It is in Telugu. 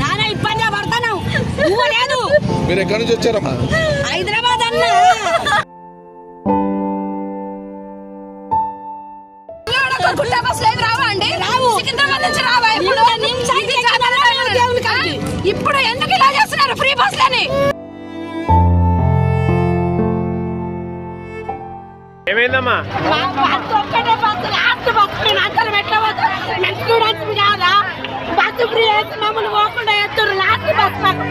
నాన్న ఇబ్బంది పడతాను నువ్వు లేదు మీరు ఎక్కడి నుంచి వచ్చారమ్మా హైదరాబాద్ అన్నా ఏవి రావా అండి? రావు. సికింద్రాబాద్ నుంచి రావా ఇప్పుడు? ఎందుకు ఇలా చేస్తున్నారు ఫ్రీ బస్సులని ఏమైందమ్మా? లాస్ట్ బస్ మమ్మల్ని పోకుండా ఎత్తురు లాస్ట్ బస్ మాకు